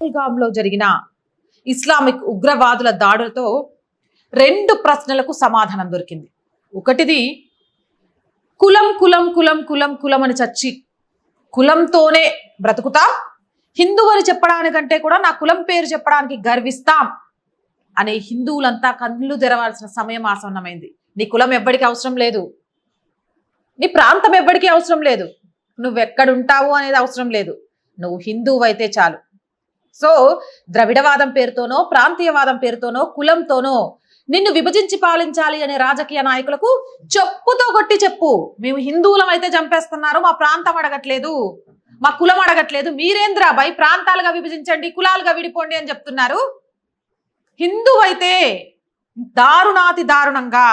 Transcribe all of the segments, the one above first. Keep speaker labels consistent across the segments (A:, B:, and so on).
A: పహల్గామ్లో జరిగిన ఇస్లామిక్ ఉగ్రవాదుల దాడులతో రెండు ప్రశ్నలకు సమాధానం దొరికింది. ఒకటిది కులం కులం కులం కులం కులం అని చచ్చి కులంతోనే బ్రతుకుతాం. హిందువు అని చెప్పడానికంటే కూడా నా కులం పేరు చెప్పడానికి గర్విస్తాం అనే హిందువులంతా కళ్ళు తెరవాల్సిన సమయం ఆసన్నమైంది. నీ కులం ఎవ్వడికి అవసరం లేదు. నీ ప్రాంతం ఎవ్వడికి అవసరం లేదు. నువ్వెక్కడుంటావు అనేది అవసరం లేదు. నువ్వు హిందువు అయితే చాలు. సో ద్రవిడవాదం పేరుతోనో ప్రాంతీయవాదం పేరుతోనో కులంతోనో నిన్ను విభజించి పాలించాలి అనే రాజకీయ నాయకులకు చెప్పుతో కొట్టి చెప్పు. మేము హిందువులం అయితే చంపేస్తున్నారు మా ప్రాంతం అడగట్లేదు మా కులం అడగట్లేదు. మీరేంద్రా బై ప్రాంతాలుగా విభజించండి కులాలుగా విడిపోండి అని చెప్తున్నారు. హిందువు అయితే దారుణాతి దారుణంగా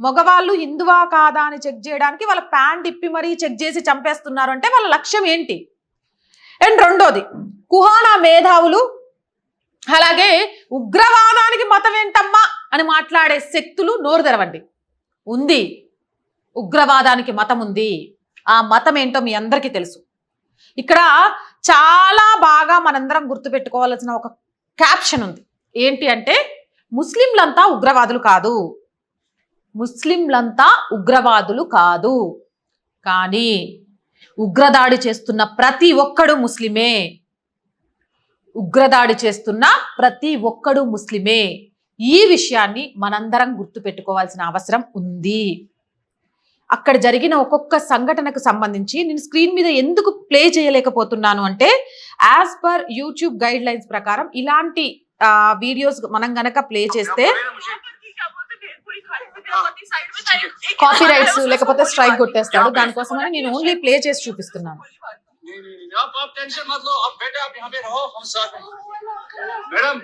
A: మగవాళ్ళు హిందువా కాదా అని చెక్ చేయడానికి వాళ్ళ ప్యాంట్ ఇప్పి మరీ చెక్ చేసి చంపేస్తున్నారు అంటే వాళ్ళ లక్ష్యం ఏంటి? అండ్ రెండోది కుహానా మేధావులు అలాగే ఉగ్రవాదానికి మతం ఏంటమ్మా అని మాట్లాడే శక్తులు నోరు తెరవండి. ఉంది. ఉగ్రవాదానికి మతం ఉంది. ఆ మతం ఏంటో మీ అందరికీ తెలుసు. ఇక్కడ చాలా బాగా మనందరం గుర్తుపెట్టుకోవాల్సిన ఒక క్యాప్షన్ ఉంది. ఏంటి అంటే ముస్లింలంతా ఉగ్రవాదులు కాదు. ముస్లింలంతా ఉగ్రవాదులు కాదు. కానీ ఉగ్రదాడి చేస్తున్న ప్రతి ఒక్కడు ముస్లిమే. ఉగ్రదాడి చేస్తున్న ప్రతి ఒక్కడు ముస్లిమే. ఈ విషయాన్ని మనందరం గుర్తుపెట్టుకోవాల్సిన అవసరం ఉంది. అక్కడ జరిగిన ఒక్కొక్క సంఘటనకు సంబంధించి నేను స్క్రీన్ మీద ఎందుకు ప్లే చేయలేకపోతున్నాను అంటే as per YouTube guidelines ప్రకారం ఇలాంటి వీడియోస్ మనం గనక ప్లే చేస్తే కాపీ రైట్స్ లేకపోతే స్ట్రైక్ కొట్టేస్తాడు దానికోసమని నేను ఓన్లీ ప్లే చేసి చూపిస్తున్నాను
B: नहीं नहीं नहीं आप आप टेंशन मत लो अब बेटे आप यहाँ पे रहो हम साथ हैं मैडम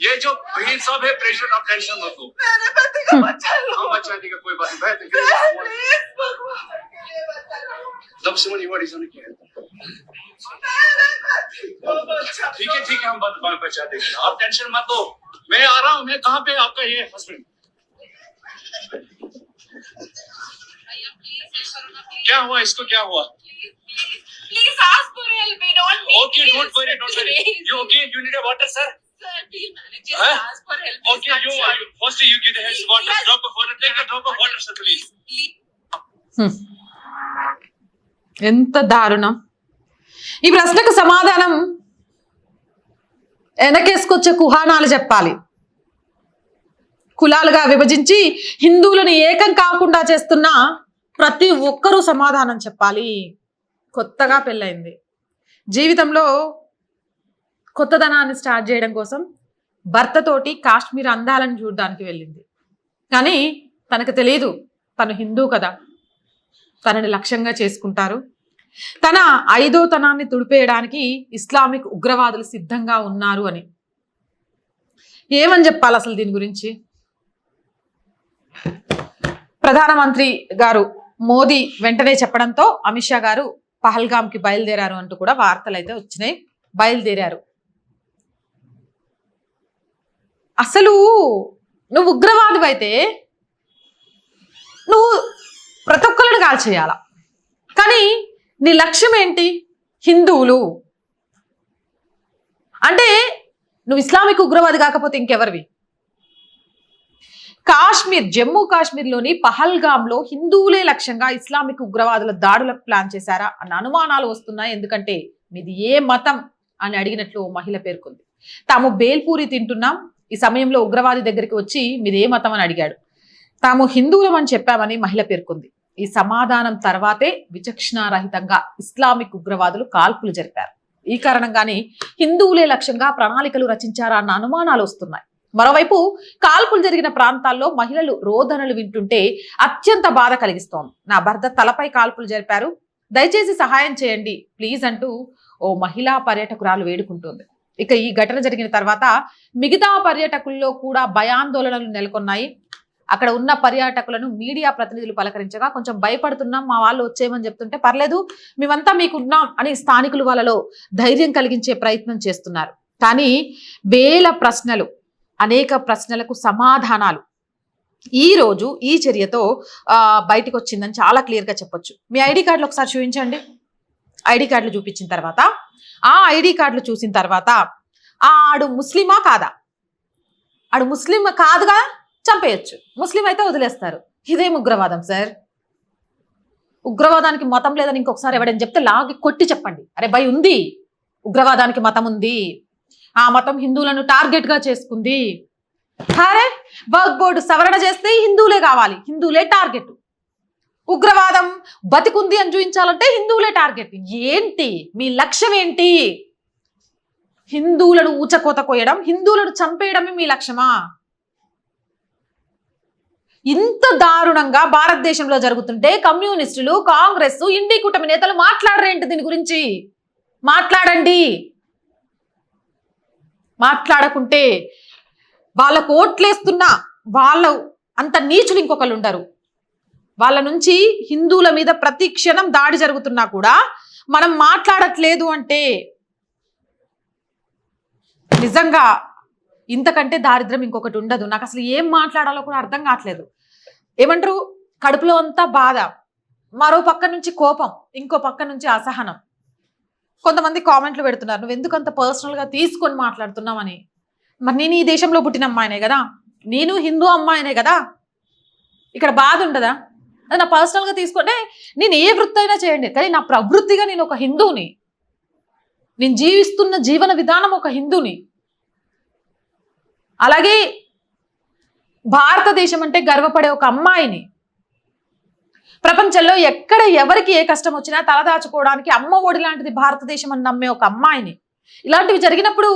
B: ये जो वहीद साहब है प्रेशर आप टेंशन मत लो
C: मेरे पति को बचा लो
B: हम बचा देगा कोई बात नहीं बैठ
C: प्लीज भगवान के लिए बचा लो
B: जब से मुझे व्हाट इज ऑन किया
C: मेरे पति को बचा लो
B: ठीक है ठीक है हम बात बात बचा देंगे आप टेंशन मत लो मैं आ रहा हूँ मैं कहाँ पे आपका ये हस्बैंड क्या हुआ इसको क्या हुआ
C: Please ask for help. We don't need
B: okay
C: please,
B: don't worry don't worry
C: please.
B: You okay you need a water sir
C: Sir, please manage. Just
B: Huh?
C: ask for help. Please,
B: okay you
C: sir.
B: First you give the health water
C: Yes.
B: Drop of water take a drop of water sir please
C: Please.
A: Hmm. ఎంత దారుణం ఈ ప్రశ్నకు సమాధానం వెనకేసుకొచ్చే కుహానాలు చెప్పాలి కులాలుగా విభజించి హిందువులను ఏకం కాకుండా చేస్తున్న ప్రతి ఒక్కరూ సమాధానం చెప్పాలి. కొత్తగా పెళ్ళైంది జీవితంలో కొత్తదనాన్ని స్టార్ట్ చేయడం కోసం భర్తతోటి కాశ్మీర్ అందాలను చూడడానికి వెళ్ళింది. కానీ తనకు తెలియదు తను హిందూ కదా. తనని లక్ష్యంగా చేసుకుంటారు. తన ఐదో తనాన్ని తుడిపేయడానికి ఇస్లామిక్ ఉగ్రవాదులు సిద్ధంగా ఉన్నారు అని. ఏమని చెప్పాలి అసలు దీని గురించి? ప్రధానమంత్రి గారు మోదీ వెంటనే చెప్పడంతో అమిత్ షా గారు పహల్గామ్కి బయలుదేరారు అంటూ కూడా వార్తలు అయితే వచ్చినాయి. బయలుదేరారు. అసలు నువ్వు ఉగ్రవాదు అయితే నువ్వు ప్రతి ఒక్కరిని కాల్చేయాల? కానీ నీ లక్ష్యం ఏంటి? హిందువులు. అంటే నువ్వు ఇస్లామిక్ ఉగ్రవాది కాకపోతే ఇంకెవరివి? కాశ్మీర్ జమ్మూ కాశ్మీర్లోని పహల్గామ్లో హిందువులే లక్ష్యంగా ఇస్లామిక్ ఉగ్రవాదుల దాడులకు ప్లాన్ చేశారా అన్న అనుమానాలు వస్తున్నాయి. ఎందుకంటే మీది ఏ మతం అని అడిగినట్లు ఓ మహిళ పేర్కొంది. తాము బేల్పూరి తింటున్నాం. ఈ సమయంలో ఉగ్రవాది దగ్గరికి వచ్చి మీది ఏ మతం అని అడిగాడు. తాము హిందువులం అని చెప్పామని మహిళ పేర్కొంది. ఈ సమాధానం తర్వాతే విచక్షణారహితంగా ఇస్లామిక్ ఉగ్రవాదులు కాల్పులు జరిపారు. ఈ కారణంగానే హిందువులే లక్ష్యంగా ప్రణాళికలు రచించారా అన్న అనుమానాలు వస్తున్నాయి. మరోవైపు కాల్పులు జరిగిన ప్రాంతాల్లో మహిళలు రోదనలు వింటుంటే అత్యంత బాధ కలిగిస్తోంది. నా భర్త తలపై కాల్పులు జరిపారు. దయచేసి సహాయం చేయండి. ప్లీజ్ అంటూ ఓ మహిళా పర్యాటకురాలు వేడుకుంటుంది. ఇక ఈ ఘటన జరిగిన తర్వాత మిగతా పర్యాటకుల్లో కూడా భయాందోళనలు నెలకొన్నాయి. అక్కడ ఉన్న పర్యాటకులను మీడియా ప్రతినిధులు పలకరించగా కొంచెం భయపడుతున్నాం మా వాళ్ళు వచ్చేయమని చెప్తుంటే పర్లేదు మేమంతా మీకున్నాం అని స్థానికులు వాళ్ళలో ధైర్యం కలిగించే ప్రయత్నం చేస్తున్నారు. కానీ వేల ప్రశ్నలు అనేక ప్రశ్నలకు సమాధానాలు. ఈ రోజు ఈ చర్యతో బయటకు వచ్చిందని చాలా క్లియర్గా చెప్పొచ్చు. మీ ఐడి కార్డులు ఒకసారి చూపించండి. ఐడి కార్డులు చూపించిన తర్వాత ఆ ఐడి కార్డులు చూసిన తర్వాత ఆడు ముస్లిమా కాదా? ఆడు ముస్లిం కాదుగా చంపేయచ్చు. ముస్లిం అయితే వదిలేస్తారు. ఇదేం ఉగ్రవాదం సార్. ఉగ్రవాదానికి మతం లేదని ఇంకొకసారి ఎవడని చెప్తే లాగి కొట్టి చెప్పండి. అరే భయ్ ఉంది. ఉగ్రవాదానికి మతం ఉంది. ఆ మతం హిందువులను టార్గెట్గా చేసుకుంది. అరే వర్క్ బోర్డు సవరణ చేస్తే హిందువులే కావాలి. హిందువులే టార్గెట్. ఉగ్రవాదం బతికుంది అని చూపించాలంటే హిందువులే టార్గెట్. ఏంటి? మీ లక్ష్యం ఏంటి? హిందువులను ఊచకోత కోయడం హిందువులను చంపేయడమే మీ లక్ష్యమా? ఇంత దారుణంగా భారతదేశంలో జరుగుతుంటే కమ్యూనిస్టులు కాంగ్రెస్ ఇండి కూటమి నేతలు మాట్లాడరేంటి దీని గురించి? మాట్లాడండి. మాట్లాడకుంటే వాళ్ళకు ఓట్లేస్తున్నా వాళ్ళ అంత నీచులు ఇంకొకళ్ళు ఉండరు. వాళ్ళ నుంచి హిందువుల మీద ప్రతి క్షణం దాడి జరుగుతున్నా కూడా మనం మాట్లాడట్లేదు అంటే నిజంగా ఇంతకంటే దారిద్రం ఇంకొకటి ఉండదు. నాకు అసలు ఏం మాట్లాడాలో కూడా అర్థం కావట్లేదు. ఏమంటారు? కడుపులో అంతా బాధ. మరో పక్క నుంచి కోపం ఇంకో పక్క నుంచి అసహనం. కొంతమంది కామెంట్లు పెడుతున్నారు. నువ్వు ఎందుకంత పర్సనల్గా తీసుకొని మాట్లాడుతున్నావని? మరి నేను ఈ దేశంలో పుట్టిన అమ్మాయినే కదా? నేను హిందూ అమ్మాయినే కదా? ఇక్కడ బాధ ఉండదా అది నా పర్సనల్గా తీసుకుంటే నేను ఏ వృత్తి అయినా చేయండి. కానీ నా ప్రవృత్తిగా నేను ఒక హిందువుని నేను జీవిస్తున్న జీవన విధానం ఒక హిందూని. అలాగే భారతదేశం అంటే గర్వపడే ఒక అమ్మాయిని. ప్రపంచంలో ఎక్కడ ఎవరికి ఏ కష్టం వచ్చినా తలదాచుకోవడానికి అమ్మ ఒడి లాంటిది భారతదేశం అని నమ్మే ఒక అమ్మాయిని. ఇలాంటివి జరిగినప్పుడు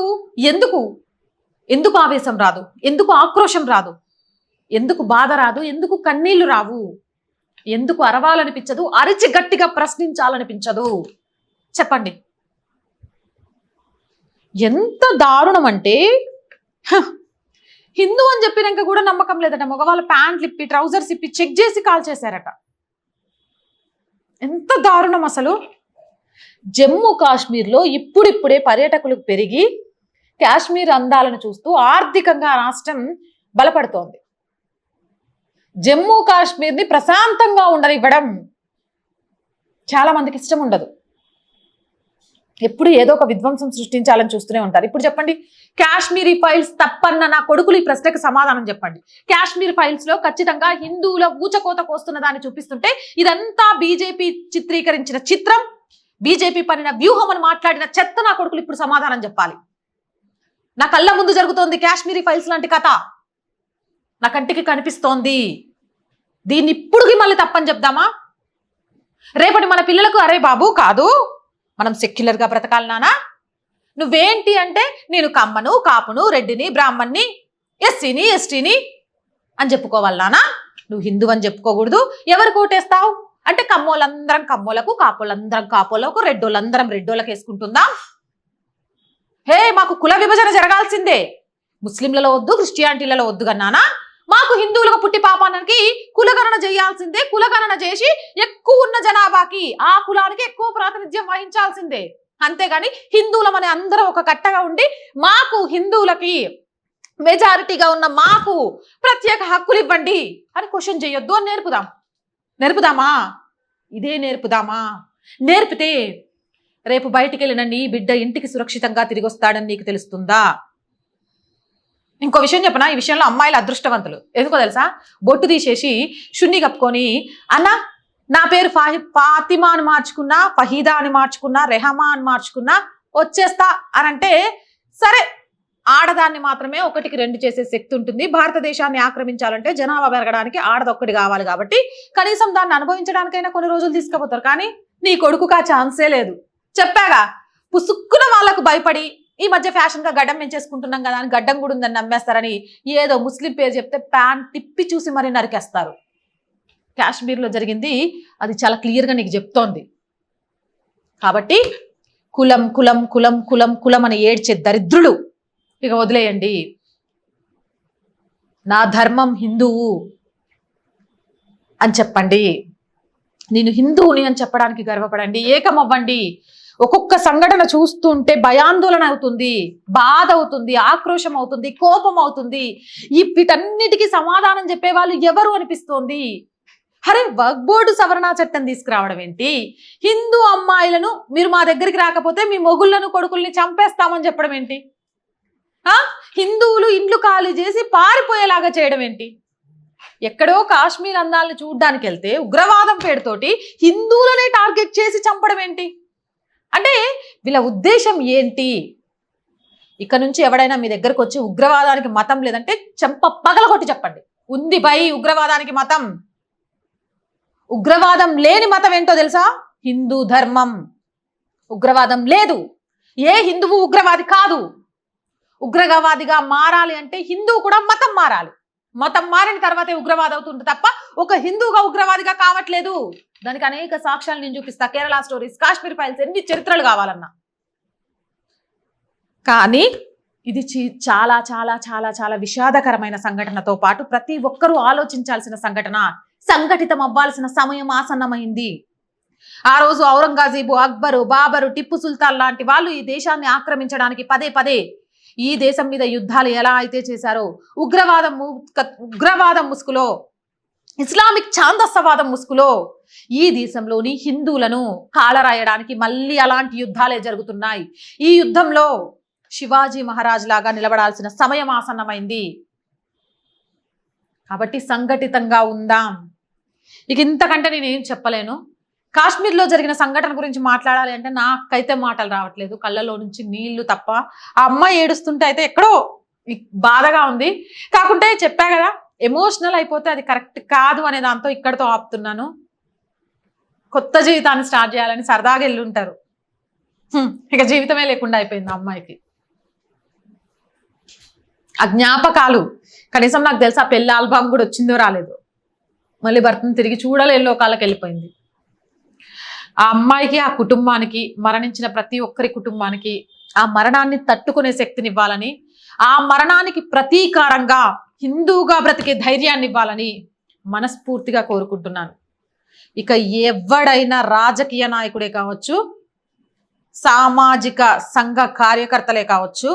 A: ఎందుకు? ఎందుకు ఆవేశం రాదు? ఎందుకు ఆక్రోశం రాదు? ఎందుకు బాధ రాదు? ఎందుకు కన్నీళ్ళు రావు? ఎందుకు అరవాలనిపించదు? అరిచి గట్టిగా ప్రశ్నించాలనిపించదు? చెప్పండి. ఎంత దారుణం అంటే హిందూ అని చెప్పినాక కూడా నమ్మకం లేదట. మగవాళ్ళ ప్యాంట్లు ఇప్పి ట్రౌజర్స్ ఇప్పి చెక్ చేసి కాల్ చేశారట. ఎంత దారుణం అసలు? జమ్మూ కాశ్మీర్లో ఇప్పుడిప్పుడే పర్యాటకులకు పెరిగి కాశ్మీర్ అందాలను చూస్తూ ఆర్థికంగా రాష్ట్రం బలపడుతోంది. జమ్మూ కాశ్మీర్ని ప్రశాంతంగా ఉండనివ్వడం చాలా మందికి ఇష్టం ఉండదు. ఎప్పుడు ఏదో ఒక విధ్వంసం సృష్టించాలని చూస్తూనే ఉంటారు. ఇప్పుడు చెప్పండి కాశ్మీరీ ఫైల్స్ తప్పన్న నా కొడుకులు ఈ ప్రశ్నకు సమాధానం చెప్పండి. కాశ్మీర్ ఫైల్స్లో ఖచ్చితంగా హిందువుల ఊచకోత కోస్తున్న దాన్ని చూపిస్తుంటే ఇదంతా బీజేపీ చిత్రీకరించిన చిత్రం బీజేపీ పనిన వ్యూహం అని మాట్లాడిన చెత్త నా కొడుకులు ఇప్పుడు సమాధానం చెప్పాలి. నా కళ్ళ ముందు జరుగుతోంది కాశ్మీరీ ఫైల్స్ లాంటి కథ. నా కంటికి కనిపిస్తోంది. దీన్ని ఇప్పుడుకి మళ్ళీ తప్పని చెప్దామా? రేపటి మన పిల్లలకు అరే బాబు కాదు. మనం సెక్యులర్గా బ్రతకాలి నానా? నువ్వేంటి అంటే నేను కమ్మను కాపును రెడ్డిని బ్రాహ్మణ్ణి ఎస్సీని ఎస్టీని అని చెప్పుకోవాలి నానా? నువ్వు హిందూ అని చెప్పుకోకూడదు. ఎవరు కోటేస్తావు? అంటే కమ్మోళ్ళందరం కమ్మోలకు కాపోళ్ళందరం కాపోలకు రెడ్డోళ్ళందరం రెడ్డోళ్ళకి వేసుకుంటుందాం. హే మాకు కుల విభజన జరగాల్సిందే. ముస్లింలలో వద్దు క్రిస్టియానిటీలలో వద్దు కన్నానా మాకు హిందువులకు పుట్టి పాపానికి కులగణన చేయాల్సిందే కులగణన చేసి ఎక్కువ ఉన్న జనాభాకి ఆ కులానికి ఎక్కువ ప్రాతినిధ్యం వహించాల్సిందే. అంతేగాని హిందువులమని అందరం ఒక కట్టగా ఉండి మాకు హిందువులకి మెజారిటీగా ఉన్న మాకు ప్రత్యేక హక్కులు ఇవ్వండి అని క్వశ్చన్ చేయొద్దు అని నేర్పుదాం. నేర్పుదామా? ఇదే నేర్పుదామా? నేర్పితే రేపు బయటికి వెళ్ళిన నీ బిడ్డ ఇంటికి సురక్షితంగా తిరిగి వస్తాడని నీకు తెలుస్తుందా? ఇంకో విషయం చెప్పనా? ఈ విషయంలో అమ్మాయిలు అదృష్టవంతులు. ఎందుకో తెలుసా? బొట్టు తీసేసి షున్ని కప్పుకొని అన్న నా పేరు ఫాతిమా అని మార్చుకున్నా ఫహీదా అని మార్చుకున్నా రెహమా అని మార్చుకున్నా వచ్చేస్తా అని అంటే సరే ఆడదాన్ని మాత్రమే ఒకటికి రెండు చేసే శక్తి ఉంటుంది. భారతదేశాన్ని ఆక్రమించాలంటే జనాభా పెరగడానికి ఆడదొక్కటి కావాలి కాబట్టి కనీసం దాన్ని అనుభవించడానికైనా కొన్ని రోజులు తీసుకుపోతారు. కానీ నీ కొడుకుకా ఛాన్సే లేదు. చెప్పాగా? పుసుక్కున వాళ్ళకు భయపడి ఈ మధ్య ఫ్యాషన్గా గడ్డం పెంచేసుకుంటున్నాం కదా అని గడ్డం కూడా ఉందని నమ్మేస్తారని ఏదో ముస్లిం పేరు చెప్తే ప్యాన్ తిప్పి చూసి మరీ నరికేస్తారు. కాశ్మీర్లో జరిగింది అది చాలా క్లియర్గా నీకు చెప్తోంది. కాబట్టి కులం కులం కులం కులం కులం అని ఏడ్చే దరిద్రులు ఇక వదిలేయండి. నా ధర్మం హిందువు అని చెప్పండి. నేను హిందువుని అని చెప్పడానికి గర్వపడండి. ఏకమవ్వండి. ఒక్కొక్క సంఘటన చూస్తుంటే భయాందోళన అవుతుంది బాధ అవుతుంది ఆక్రోషం అవుతుంది కోపం అవుతుంది. ఈ వీటన్నిటికీ సమాధానం చెప్పే వాళ్ళు ఎవరు అనిపిస్తోంది? అరే వర్క్ బోర్డు సవరణ చట్టం తీసుకురావడం ఏంటి? హిందూ అమ్మాయిలను మీరు మా దగ్గరికి రాకపోతే మీ మొగుళ్ళను కొడుకుల్ని చంపేస్తామని చెప్పడం ఏంటి? హిందువులు ఇండ్లు ఖాళీ చేసి పారిపోయేలాగా చేయడం ఏంటి? ఎక్కడో కాశ్మీర్ అందాలను చూడడానికి వెళ్తే ఉగ్రవాదం పేరుతోటి హిందువులనే టార్గెట్ చేసి చంపడం ఏంటి? అంటే వీళ్ళ ఉద్దేశం ఏంటి? ఇక్కడ నుంచి ఎవడైనా మీ దగ్గరకు వచ్చి ఉగ్రవాదానికి మతం లేదంటే చెంప పగలగొట్టి చెప్పండి. ఉంది బై ఉగ్రవాదానికి మతం. ఉగ్రవాదం లేని మతం ఏంటో తెలుసా? హిందూ ధర్మం. ఉగ్రవాదం లేదు. ఏ హిందువు ఉగ్రవాది కాదు. ఉగ్రవాదిగా మారాలి అంటే హిందువు కూడా మతం మారాలి. మతం మారిన తర్వాతే ఉగ్రవాది అవుతుంది తప్ప ఒక హిందువుగా ఉగ్రవాదిగా కావట్లేదు. దానికి అనేక సాక్ష్యాలు నేను చూపిస్తా. కేరళ స్టోరీస్ కాశ్మీర్ ఫైల్స్ ఎన్ని చరిత్రలు కావాలన్నా. కానీ ఇది చి- చాలా చాలా చాలా చాలా విషాదకరమైన సంఘటనతో పాటు ప్రతి ఒక్కరూ ఆలోచించాల్సిన సంఘటన. సంఘటితం అవ్వాల్సిన సమయం ఆసన్నమైంది. ఆ రోజు ఔరంగజేబు అక్బరు బాబరు టిప్పు సుల్తాన్ లాంటి వాళ్ళు ఈ దేశాన్ని ఆక్రమించడానికి పదే పదే ఈ దేశం మీద యుద్ధాలు ఎలా అయితే చేశారో ఉగ్రవాదం ఉగ్రవాదం ముసుగులో ఇస్లామిక్ ఛాందస్సవాదం ముసుగులో ఈ దేశంలోని హిందువులను కాలరాయడానికి మళ్ళీ అలాంటి యుద్ధాలే జరుగుతున్నాయి. ఈ యుద్ధంలో శివాజీ మహారాజ్ లాగా నిలబడాల్సిన సమయం ఆసన్నమైంది. కాబట్టి సంఘటితంగా ఉందాం. ఇక ఇంతకంటే నేనేం చెప్పలేను. కాశ్మీర్లో జరిగిన సంఘటన గురించి మాట్లాడాలి అంటే నాకైతే మాటలు రావట్లేదు. కళ్ళలో నుంచి నీళ్ళు తప్ప. ఆ అమ్మాయి ఏడుస్తుంటే అయితే ఎక్కడో బాధగా ఉంది. కాకుంటే చెప్పా కదా ఎమోషనల్ అయిపోతే అది కరెక్ట్ కాదు అనే దాంతో ఇక్కడితో ఆపుతున్నాను. కొత్త జీవితాన్ని స్టార్ట్ చేయాలని సరదాగా వెళ్ళుంటారు ఇక జీవితమే లేకుండా అయిపోయింది అమ్మాయికి. ఆ జ్ఞాపకాలు కనీసం నాకు తెలుసు ఆ పెళ్ళి ఆల్బమ్ కూడా వచ్చిందో రాలేదు. మళ్ళీ భర్తను తిరిగి చూడలేని లోకాలకు వెళ్ళిపోయింది. ఆ అమ్మాయికి ఆ కుటుంబానికి మరణించిన ప్రతి ఒక్కరి కుటుంబానికి ఆ మరణాన్ని తట్టుకునే శక్తిని ఇవ్వాలని ఆ మరణానికి ప్రతీకారంగా హిందూగా బ్రతికే ధైర్యాన్ని ఇవ్వాలని మనస్ఫూర్తిగా కోరుకుంటున్నాను. ఇక ఎవడైనా రాజకీయ నాయకుడే కావచ్చు సామాజిక సంఘ కార్యకర్తలే కావచ్చు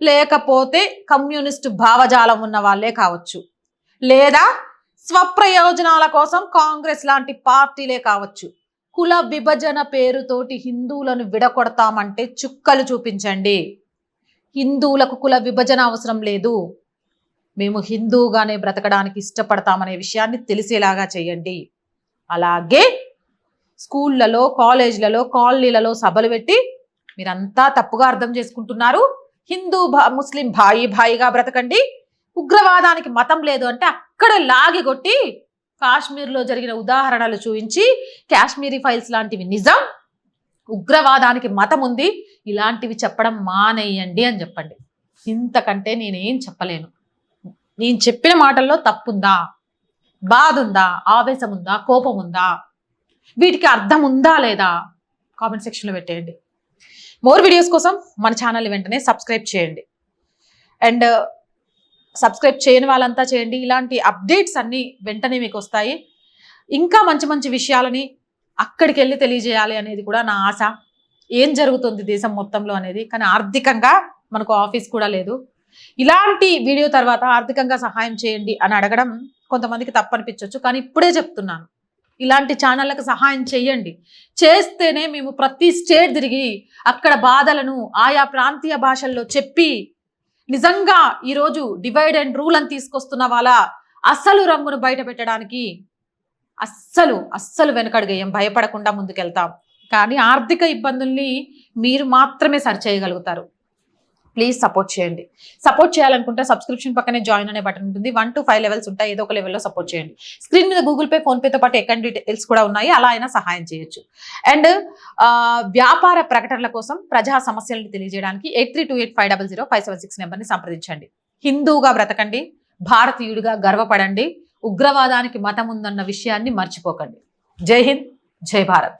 A: లేకపోతే కమ్యూనిస్టు భావజాలం ఉన్న వాళ్ళే కావచ్చు లేదా స్వప్రయోజనాల కోసం కాంగ్రెస్ లాంటి పార్టీలే కావచ్చు. కుల విభజన పేరుతోటి హిందువులను విడగొడతామంటే చుక్కలు చూపించండి. హిందువులకు కుల విభజన అవసరం లేదు. మేము హిందువుగానే బ్రతకడానికి ఇష్టపడతామనే విషయాన్ని తెలిసేలాగా చేయండి. అలాగే స్కూళ్ళలో కాలేజీలలో కాలనీలలో సభలు పెట్టి మీరంతా తప్పుగా అర్థం చేసుకుంటున్నారు. హిందూ భా- ముస్లిం భాయి భాయిగా బ్రతకండి. ఉగ్రవాదానికి మతం లేదు అంటే అక్కడ లాగి కొట్టి కాశ్మీర్లో జరిగిన ఉదాహరణలు చూపించి కాశ్మీరీ ఫైల్స్ లాంటివి నిజం ఉగ్రవాదానికి మతం ఉంది ఇలాంటివి చెప్పడం మానేయండి అని చెప్పండి. ఇంతకంటే నేనేం చెప్పలేను. నేను చెప్పిన మాటల్లో తప్పుందా? బాధ ఉందా ఆవేశం ఉందా కోపం ఉందా వీటికి అర్థం ఉందా లేదా? కామెంట్ సెక్షన్లో పెట్టేయండి. మోర్ వీడియోస్ కోసం మన ఛానల్ వెంటనే సబ్స్క్రైబ్ చేయండి. అండ్ uh, సబ్స్క్రైబ్ చేయని వాళ్ళంతా చేయండి. ఇలాంటి అప్డేట్స్ అన్నీ వెంటనే మీకు వస్తాయి. ఇంకా మంచి మంచి విషయాలని అక్కడికి వెళ్ళి తెలియజేయాలి అనేది కూడా నా ఆశ. ఏం జరుగుతుంది దేశం మొత్తంలో అనేది? కానీ ఆర్థికంగా మనకు ఆఫీస్ కూడా లేదు. ఇలాంటి వీడియో తర్వాత ఆర్థికంగా సహాయం చేయండి అని అడగడం కొంతమందికి తప్పనిపించవచ్చు కానీ ఇప్పుడే చెప్తున్నాను. ఇలాంటి ఛానళ్ళకు సహాయం చేయండి. చేస్తేనే మేము ప్రతి స్టేట్ తిరిగి అక్కడ బాధలను ఆయా ప్రాంతీయ భాషల్లో చెప్పి నిజంగా ఈరోజు డివైడ్ అండ్ రూల్ అని తీసుకొస్తున్న వాళ్ళ అసలు రంగును బయట పెట్టడానికి అస్సలు అస్సలు వెనకడుగేయం భయపడకుండా ముందుకెళ్తాం. కానీ ఆర్థిక ఇబ్బందుల్ని మీరు మాత్రమే సరి చేయగలుగుతారు. ప్లీజ్ సపోర్ట్ చేయండి. సపోర్ట్ చేయాలనుకుంటే సబ్స్క్రిప్షన్ పక్కనే జాయిన్ అనే బటన్ ఉంటుంది. వన్ టు ఫైవ్ లెవెల్స్ ఉంటాయి. ఏదో ఒక లెవెల్లో సపోర్ట్ చేయండి. స్క్రీన్ మీద గూగుల్ పే ఫోన్ పేతో పాటు అకౌంట్ డీటెయిల్స్ కూడా ఉన్నాయి? అలా అయినా సహాయం చేయొచ్చు. అండ్ వ్యాపార ప్రకటనల కోసం ప్రజా సమస్యలను తెలియజేయడానికి eight three two eight five double zero five seven six నెంబర్ని సంప్రదించండి. హిందువుగా బ్రతకండి. భారతీయుడిగా గర్వపడండి. ఉగ్రవాదానికి మతం ఉందన్న విషయాన్ని మర్చిపోకండి. జై హింద్. జై భారత్.